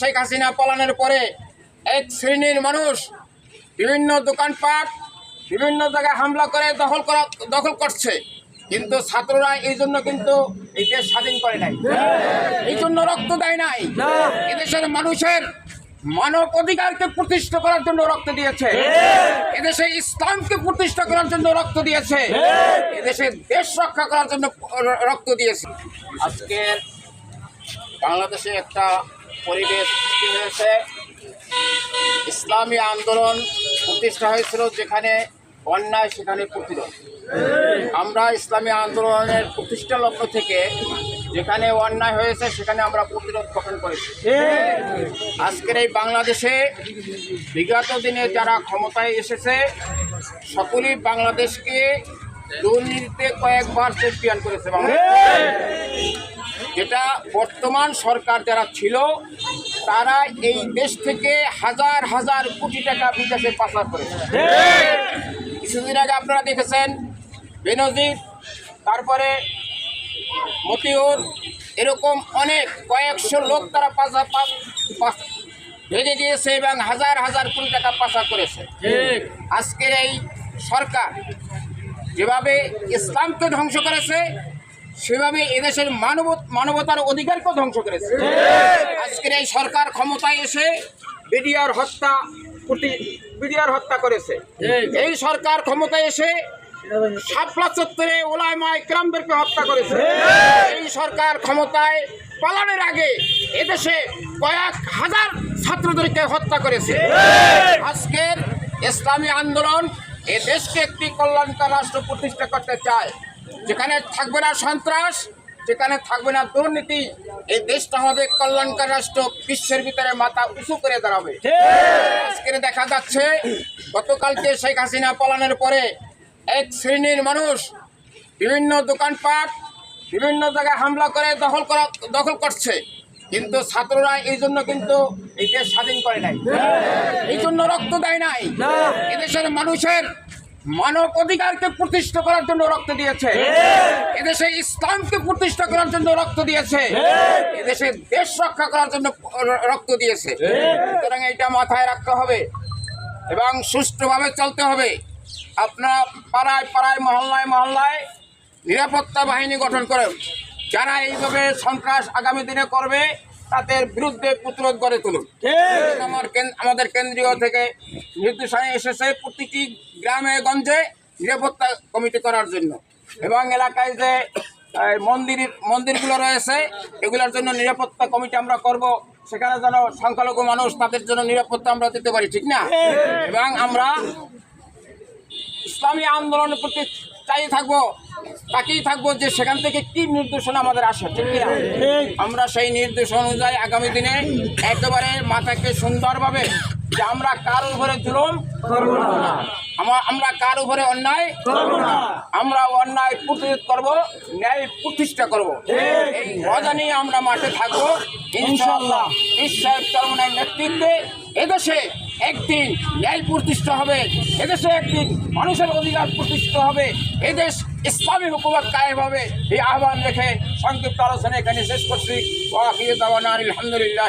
শেখ হাসিনা পলানোর পরে এক শ্রেণির মানুষ বিভিন্ন দোকানপাট বিভিন্ন জায়গায় হামলা করে দখল করা দখল করছে। কিন্তু ছাত্ররা এই জন্য কিন্তু এই দেশ স্বাধীন করে নাই। এই জন্য রক্ত দেয় নাই। এদেশের মানুষের মানব অধিকারকে প্রতিষ্ঠা করার জন্য রক্ত দিয়েছে। এদেশে ইসলামকে প্রতিষ্ঠা করার জন্য রক্ত দিয়েছে। এদেশে দেশ রক্ষা করার জন্য রক্ত দিয়েছে। আজকের বাংলাদেশে একটা পরিবেশ সৃষ্টি হয়েছে। ইসলামী আন্দোলন প্রতিষ্ঠা হয়েছিল যেখানে অন্যায় সেখানে প্রতিরোধ। আমরা ইসলামী আন্দোলনের প্রতিষ্ঠা লগ্ন থেকে যেখানে অন্যায় হয়েছে সেখানে আমরা প্রতিরোধ গঠন করেছি। আজকের এই বাংলাদেশে বিগত দিনে যারা ক্ষমতায় এসেছে, সকলেই বাংলাদেশকে দুর্নীতিতে কয়েকবার চ্যাম্পিয়ন করেছে বাংলাদেশ। যেটা বর্তমান সরকার যারা ছিল, তারা এই দেশ থেকে হাজার হাজার কোটি টাকা বিদেশে পাচার করেছে। কিছুদিন আগে আপনারা দেখেছেন, বেনজির, তারপরে মতিউর, এরকম অনেক কয়েকশো লোক তারা পাচার ভেঙে দিয়েছে এবং হাজার হাজার কোটি টাকা পাচার করেছে। আজকের এই সরকার যেভাবে ইসলামকে ধ্বংস করেছে সেভাবে এদেশের মানব মানবতার অধিকারকে ধ্বংস করেছে। আজকের এই সরকার ক্ষমতায় এসে বিডিআর হত্যা প্রতি বিডিআর হত্যা করেছে। এই সরকার ক্ষমতায় এসে শাপলা চত্বরে ওলামা ইকরামদেরকে হত্যা করেছে। এই সরকার ক্ষমতায় পালানোর আগে এদেশে কয়েক হাজার ছাত্রদেরকে হত্যা করেছে। আজকের ইসলামী আন্দোলন এ দেশকে একটি কল্যাণকর রাষ্ট্র প্রতিষ্ঠা করতে চায়। যেখানে থাকবে না সন্ত্রাস যেখানে থাকবে না দুর্নীতি এই দেশটা হবে কল্যাণকর রাষ্ট্র বিশ্বের ভিতরে মাথা উঁচু করে দাঁড়াবে। আজকের দেখা যাচ্ছে গতকালকে শেখ হাসিনা পলানোর পরে এক শ্রেণির মানুষ বিভিন্ন দোকানপাট বিভিন্ন জায়গায় হামলা করে দখল করা দখল করছে। কিন্তু ছাত্ররা এই জন্য কিন্তু এই দেশ স্বাধীন করে নাই। এই জন্য রক্ত দেয় নাই। এদেশের মানুষের মানব অধিকারকে প্রতিষ্ঠা করার জন্য রক্ত দিয়েছে। এদেশে ইসলামকে প্রতিষ্ঠা করার জন্য রক্ত দিয়েছে। এদেশে দেশ রক্ষা করার জন্য রক্ত দিয়েছে। সুতরাং এটা মাথায় রাখতে হবে এবং সুষ্ঠুভাবে চলতে হবে। আপনারা পাড়ায় পাড়ায় মহল্লায় মহল্লায় নিরাপত্তা বাহিনী গঠন করেন। যারা এইভাবে সন্ত্রাস আগামী দিনে করবে তাদের বিরুদ্ধে প্রতিরোধ গড়ে তুলুন। আমার আমাদের কেন্দ্রীয় থেকে নির্দেশনা এসেছে প্রতিটি গ্রামে গঞ্জে নিরাপত্তা কমিটি করার জন্য। এবং এলাকায় যে মন্দির মন্দিরগুলো রয়েছে এগুলোর জন্য নিরাপত্তা কমিটি আমরা করব। সেখানে যেন সংখ্যালঘু মানুষ তাদের জন্য নিরাপত্তা আমরা দিতে পারি ঠিক না? এবং আমরা ইসলামী আন্দোলনের প্রতি চাই থাকব তাকেই থাকব যে সেখান থেকে কি নির্দেশনা আমাদের আসে ঠিক কিনা? আমরা সেই নির্দেশ অনুযায়ী আগামী দিনে একেবারে মাথাকে সুন্দরভাবে যে আমরা কার উপরে জুলুম আমা- আমরা কার উপরে অন্যায় আমরা অন্যায় প্রতিরোধ করব ন্যায় প্রতিষ্ঠা করব। এই মজা নিয়ে আমরা মাঠে থাকব। ইনশাআল্লাহ। ঈশ্বর চরমনের নেতৃত্বে এদেশে একদিন ন্যায় প্রতিষ্ঠা হবে, এদেশে একদিন মানুষের অধিকার প্রতিষ্ঠিত হবে এদেশ ইসলামী হুকুমত কায়েম হবে। এই আহ্বান রেখে সংক্ষিপ্ত আলোচনা এখানে শেষ করছি। আলহামদুলিল্লাহ